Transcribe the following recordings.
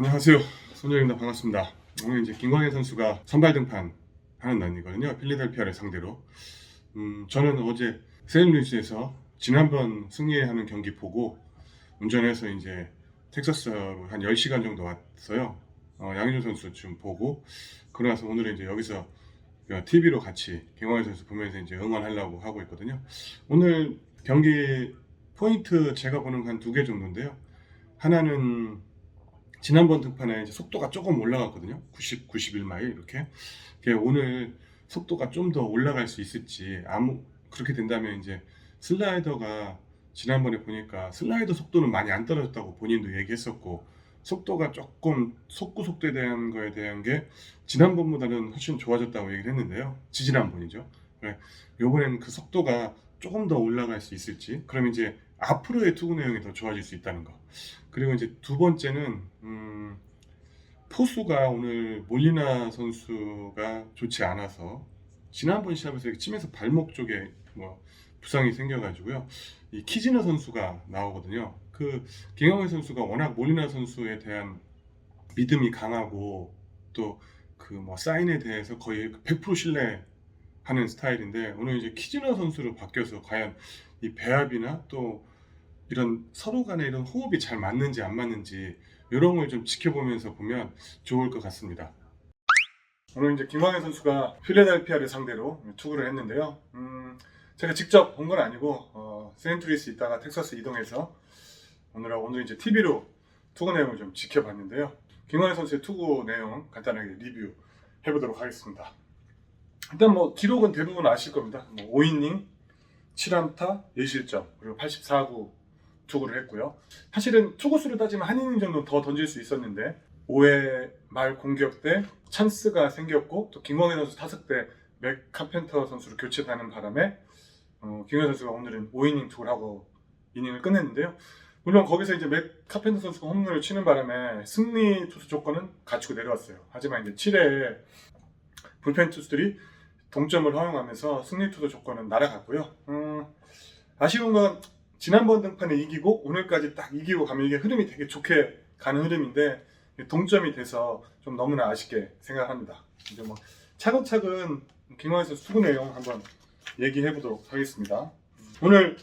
안녕하세요. 손정입니다. 반갑습니다. 오늘 이제 김광현 선수가 선발 등판 하는 날이거든요. 필리델피아를 상대로. 음, 저는 어제 세인루이스에서 지난번 승리하는 경기 보고 운전해서 이제 텍사스로 한 10시간 정도 왔어요. 어, 양현종 선수 좀 보고 그러고 나서 오늘은 이제 여기서 TV로 같이 김광현 선수 보면서 이제 응원하려고 하고 있거든요. 오늘 경기 포인트 제가 보는 한 두 개 정도인데요. 하나는 지난번 등판에 이제 속도가 조금 올라갔거든요. 90, 91마일 이렇게. 오늘 속도가 좀 더 올라갈 수 있을지 아무 그렇게 된다면 이제 슬라이더가 지난번에 보니까 슬라이더 속도는 많이 안 떨어졌다고 본인도 얘기했었고 속도가 조금 속구 속도에 대한 거에 대한 게 지난번보다는 훨씬 좋아졌다고 얘기를 했는데요. 지지난번이죠. 네. 요번에는 그 속도가 조금 더 올라갈 수 있을지 그럼 이제 앞으로의 투구 내용이 더 좋아질 수 있다는 거. 그리고 이제 두 번째는 음, 포수가 오늘 몰리나 선수가 좋지 않아서 지난번 시합에서 치면서 발목 쪽에 뭐 부상이 생겨가지고요. 이 키즈너 선수가 나오거든요. 그 김영현 선수가 워낙 몰리나 선수에 대한 믿음이 강하고 또 그 뭐 사인에 대해서 거의 100% 신뢰 하는 스타일인데 오늘 이제 키즈너 선수로 바뀌어서 과연 이 배합이나 또 이런 서로 간에 이런 호흡이 잘 맞는지 안 맞는지 이런 걸 좀 지켜보면서 보면 좋을 것 같습니다. 오늘 이제 김광현 선수가 필라델피아를 상대로 투구를 했는데요. 음, 제가 직접 본 건 아니고 어, 세인트루이스 있다가 텍사스 이동해서 오늘하고 오늘 이제 TV로 투구 내용을 좀 지켜봤는데요. 김광현 선수의 투구 내용 간단하게 리뷰 해보도록 하겠습니다. 일단 뭐 기록은 대부분 아실 겁니다. 뭐 5이닝, 7안타, 1실점, 그리고 84구 투구를 했고요. 사실은 투구수를 따지면 한 이닝 정도 더 던질 수 있었는데 5회 말 공격 때 찬스가 생겼고 또 김광현 선수 타석 때 맥 카펜터 선수를 교체하는 바람에 어, 김광현 선수가 오늘은 5이닝 투구를 하고 이닝을 끝냈는데요. 물론 거기서 이제 맥 카펜터 선수가 홈런을 치는 바람에 승리 투수 조건은 갖추고 내려왔어요. 하지만 이제 7회에 불펜 투수들이 동점을 허용하면서 승리 투수 조건은 날아갔고요. 음, 아쉬운 건 지난번 등판에 이기고 오늘까지 딱 이기고 가면 이게 흐름이 되게 좋게 가는 흐름인데 동점이 돼서 좀 너무나 아쉽게 생각합니다. 이제 뭐 차근차근 선수 투구 내용 한번 얘기해 보도록 하겠습니다. 오늘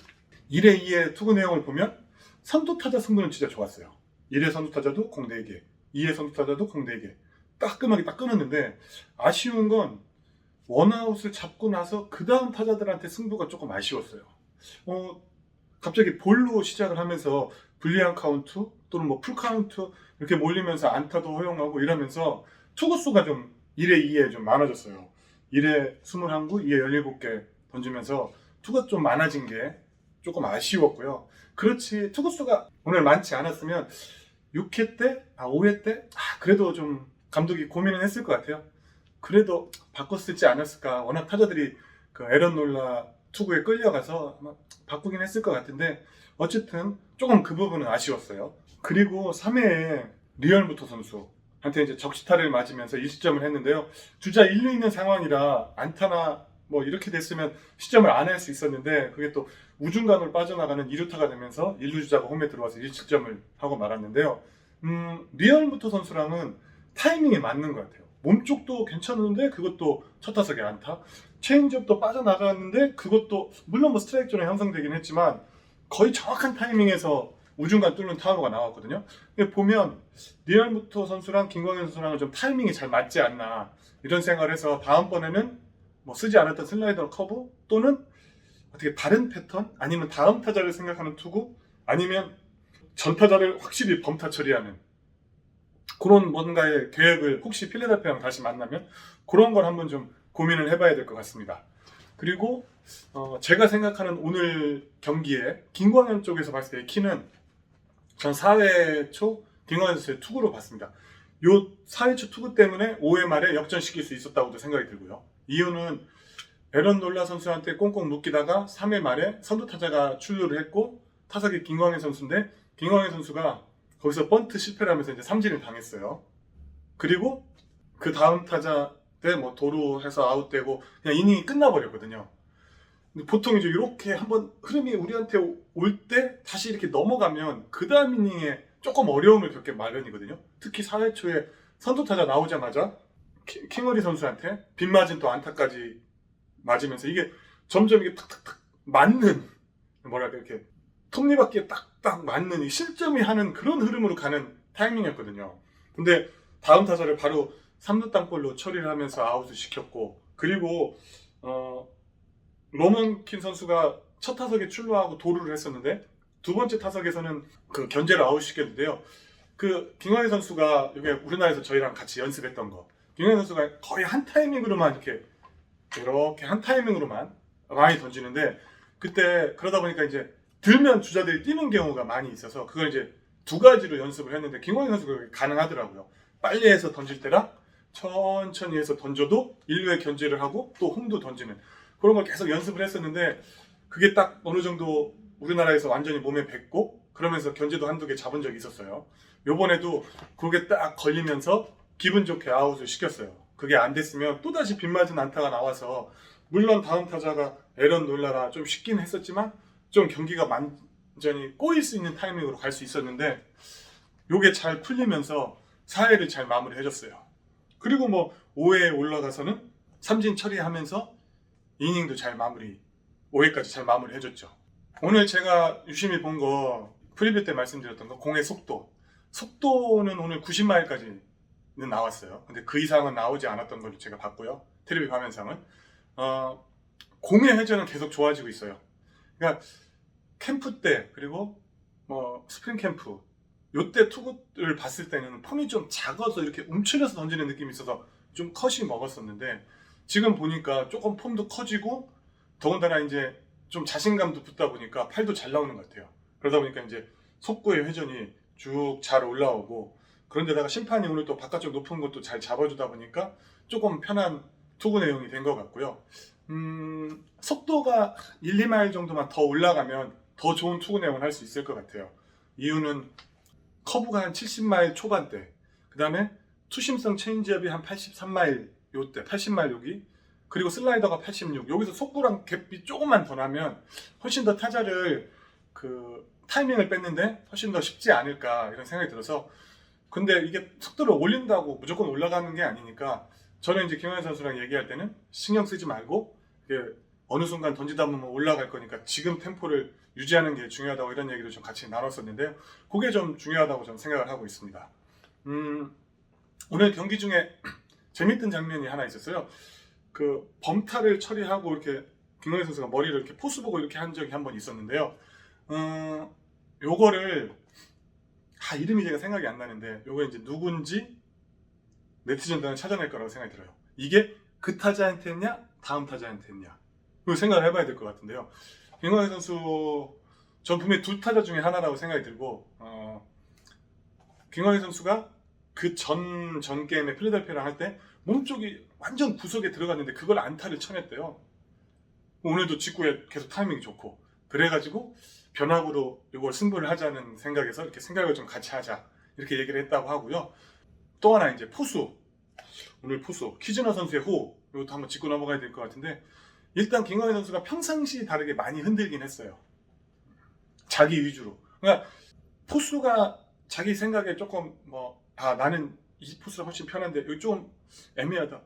1회 2회 투구 내용을 보면 선두 타자 승부는 진짜 좋았어요. 1회 선두 타자도 공 4개, 2회 선두 타자도 공 4개. 따끔하게 딱 끊었는데 아쉬운 건 원아웃을 잡고 나서 그 다음 타자들한테 승부가 조금 아쉬웠어요. 어, 갑자기 볼로 시작을 하면서 불리한 카운트 또는 뭐 풀카운트 이렇게 몰리면서 안타도 허용하고 이러면서 투구수가 좀 1회 2회 좀 많아졌어요. 1회 21구, 2회 17개 던지면서 투가 좀 많아진 게 조금 아쉬웠고요. 그렇지 투구수가 오늘 많지 않았으면 6회 때, 아 5회 때, 아 그래도 좀 감독이 고민을 했을 것 같아요. 그래도 바꿨을지 않았을까. 워낙 타자들이 그 에런 놀라 투구에 끌려가서 아마 바꾸긴 했을 것 같은데 어쨌든 조금 그 부분은 아쉬웠어요. 그리고 3회에 리얼부터 선수한테 이제 적시타를 맞으면서 1시점을 했는데요. 주자 1루 있는 상황이라 안타나 뭐 이렇게 됐으면 시점을 안 할 수 있었는데 그게 또 우중간으로 빠져나가는 2루타가 되면서 1루 주자가 홈에 들어와서 1실점을 하고 말았는데요. 음, 리얼부터 선수랑은 타이밍이 맞는 것 같아요. 몸쪽도 괜찮은데 그것도 첫 타석에 안타. 체인지업도 빠져나갔는데 그것도 물론 뭐 스트라이크 존에 형성되긴 했지만 거의 정확한 타이밍에서 우중간 뚫는 타구가 나왔거든요. 보면 리얼부터 선수랑 김광현 선수랑은 좀 타이밍이 잘 맞지 않나 이런 생각을 해서 다음번에는 뭐 쓰지 않았던 슬라이더 커브 또는 어떻게 다른 패턴 아니면 다음 타자를 생각하는 투구 아니면 전 타자를 확실히 범타 처리하는 그런 뭔가의 계획을 혹시 필라델피아랑 다시 만나면 그런 걸 한번 좀 고민을 해봐야 될 것 같습니다. 그리고 어, 제가 생각하는 오늘 경기에 김광현 쪽에서 봤을 때 키는 전 4회 초 김광현 선수의 투구로 봤습니다. 요 4회 초 투구 때문에 5회 말에 역전시킬 수 있었다고도 생각이 들고요. 이유는 에런 놀라 선수한테 꽁꽁 묶이다가 3회 말에 선두 타자가 출루를 했고 타석이 김광현 선수인데 김광현 선수가 거기서 번트 실패를 하면서 이제 삼진을 당했어요. 그리고 그 다음 타자 때 뭐 도루 해서 아웃되고 그냥 이닝이 끝나버렸거든요. 보통 이제 이렇게 한번 흐름이 우리한테 올 때 다시 이렇게 넘어가면 그 다음 이닝에 조금 어려움을 겪게 마련이거든요. 특히 4회 초에 선두타자 나오자마자 키- 킹어리 선수한테 빗맞은 또 안타까지 맞으면서 이게 점점 이게 탁탁탁 맞는 뭐랄까 이렇게 톱니바퀴에 딱 딱 맞는 이 실점이 하는 그런 흐름으로 가는 타이밍이었거든요. 근데 다음 타자를 바로 3루 땅볼로 처리를 하면서 아웃을 시켰고 그리고 어, 로먼킨 선수가 첫 타석에 출루하고 도루를 했었는데 두 번째 타석에서는 그 견제를 아웃시켰는데요. 그 김광희 선수가 이게 우리나라에서 저희랑 같이 연습했던 거. 김광희 선수가 거의 한 타이밍으로만 이렇게 이렇게 한 타이밍으로만 많이 던지는데 그때 그러다 보니까 이제 들면 주자들이 뛰는 경우가 많이 있어서 그걸 이제 두 가지로 연습을 했는데 김광희 선수가 그게 가능하더라고요. 빨리 해서 던질 때랑 천천히 해서 던져도 1루에 견제를 하고 또 홈도 던지는 그런 걸 계속 연습을 했었는데 그게 딱 어느 정도 우리나라에서 완전히 몸에 뱄고 그러면서 견제도 한두 개 잡은 적이 있었어요. 요번에도 그게 딱 걸리면서 기분 좋게 아웃을 시켰어요. 그게 안 됐으면 또다시 빗맞은 안타가 나와서 물론 다음 타자가 에런 놀라라 좀 쉽긴 했었지만 좀 경기가 완전히 꼬일 수 있는 타이밍으로 갈 수 있었는데 요게 잘 풀리면서 4회를 잘 마무리해줬어요. 그리고 뭐 5회에 올라가서는 삼진 처리하면서 이닝도 잘 마무리 5회까지 잘 마무리해줬죠. 오늘 제가 유심히 본 거 프리뷰 때 말씀드렸던 거 공의 속도 속도는 오늘 90마일까지는 나왔어요. 근데 그 이상은 나오지 않았던 걸로 제가 봤고요. 텔레비 화면상은 어, 공의 회전은 계속 좋아지고 있어요. 그러니까 캠프 때 그리고 뭐 스프링 캠프 요때 투구를 봤을 때는 폼이 좀 작아서 이렇게 움츠려서 던지는 느낌이 있어서 좀 컷이 먹었었는데 지금 보니까 조금 폼도 커지고 더군다나 이제 좀 자신감도 붙다 보니까 팔도 잘 나오는 것 같아요. 그러다 보니까 이제 속구의 회전이 쭉 잘 올라오고 그런데다가 심판이 오늘 또 바깥쪽 높은 것도 잘 잡아주다 보니까 조금 편한 투구 내용이 된 것 같고요. 음, 속도가 1, 2마일 정도만 더 올라가면 더 좋은 투구 내용을 할 수 있을 것 같아요. 이유는 커브가 한 70마일 초반대, 그 다음에 투심성 체인지업이 한 83마일 요때, 80마일 여기, 그리고 슬라이더가 86. 여기서 속구랑 갭이 조금만 더 나면 훨씬 더 타자를 그 타이밍을 뺐는데 훨씬 더 쉽지 않을까 이런 생각이 들어서 근데 이게 속도를 올린다고 무조건 올라가는 게 아니니까 저는 이제 김현 선수랑 얘기할 때는 신경 쓰지 말고 이게 어느 순간 던지다 보면 올라갈 거니까 지금 템포를 유지하는 게 중요하다고 이런 얘기를 좀 같이 나눴었는데요. 그게 좀 중요하다고 저는 생각을 하고 있습니다. 음, 오늘 경기 중에 재밌던 장면이 하나 있었어요. 그 범타를 처리하고 이렇게 김광희 선수가 머리를 이렇게 포수 보고 이렇게 한 적이 한 번 있었는데요. 어, 요거를 아 이름이 제가 생각이 안 나는데 요거 이제 누군지 네티즌들은 찾아낼 거라고 생각이 들어요. 이게 그 타자한테 했냐 다음 타자한테 했냐 이거 생각을 해봐야 될 것 같은데요. 김광희 선수 전 분명히 두 타자 중에 하나라고 생각이 들고 어, 김광희 선수가 그전전 게임에 필라델피아랑 할 때 몸쪽이 완전 구석에 들어갔는데 그걸 안타를 쳐냈대요. 오늘도 직구에 계속 타이밍이 좋고 그래가지고 변화구로 이걸 승부를 하자는 생각에서 이렇게 생각을 좀 같이 하자 이렇게 얘기를 했다고 하고요. 또 하나 이제 포수 오늘 포수 키즈너 선수의 호흡 이것도 한번 짚고 넘어가야 될 것 같은데 일단 김광희 선수가 평상시 다르게 많이 흔들긴 했어요. 자기 위주로. 그러니까 포수가 자기 생각에 조금 뭐 아 나는 이 포수가 훨씬 편한데 여기 좀 애매하다.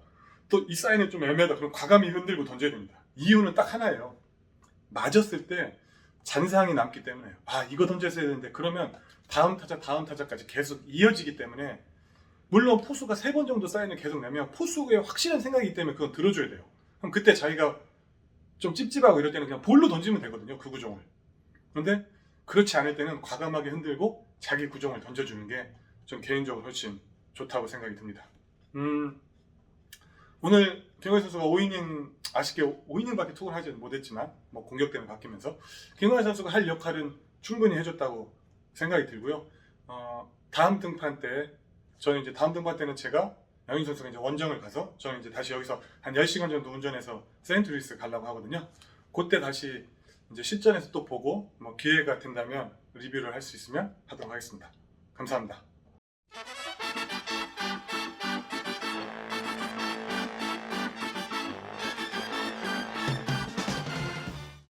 또 이 사인은 좀 애매하다. 그럼 과감히 흔들고 던져야 됩니다. 이유는 딱 하나예요. 맞았을 때 잔상이 남기 때문에 아 이거 던졌어야 되는데 그러면 다음 타자 다음 타자까지 계속 이어지기 때문에 물론 포수가 세 번 정도 사인을 계속 내면 포수의 확실한 생각이 있기 때문에 그건 들어줘야 돼요. 그럼 그때 자기가 좀 찝찝하고 이럴 때는 그냥 볼로 던지면 되거든요. 그 구종을. 그런데 그렇지 않을 때는 과감하게 흔들고 자기 구종을 던져주는 게 전 개인적으로 훨씬 좋다고 생각이 듭니다. 음, 오늘 김광희 선수가 5이닝 아쉽게 5이닝밖에 투구를 하지 못했지만 뭐 공격 때문에 바뀌면서 김광희 선수가 할 역할은 충분히 해줬다고 생각이 들고요. 어, 다음 등판 때 저는 이제 다음 등판 때는 제가 양윤 선수가 이제 원정을 가서 저는 이제 다시 여기서 한 10시간 정도 운전해서 세인트루이스 가려고 하거든요. 그때 다시 이제 실전에서 또 보고 뭐 기회가 된다면 리뷰를 할 수 있으면 하도록 하겠습니다. 감사합니다.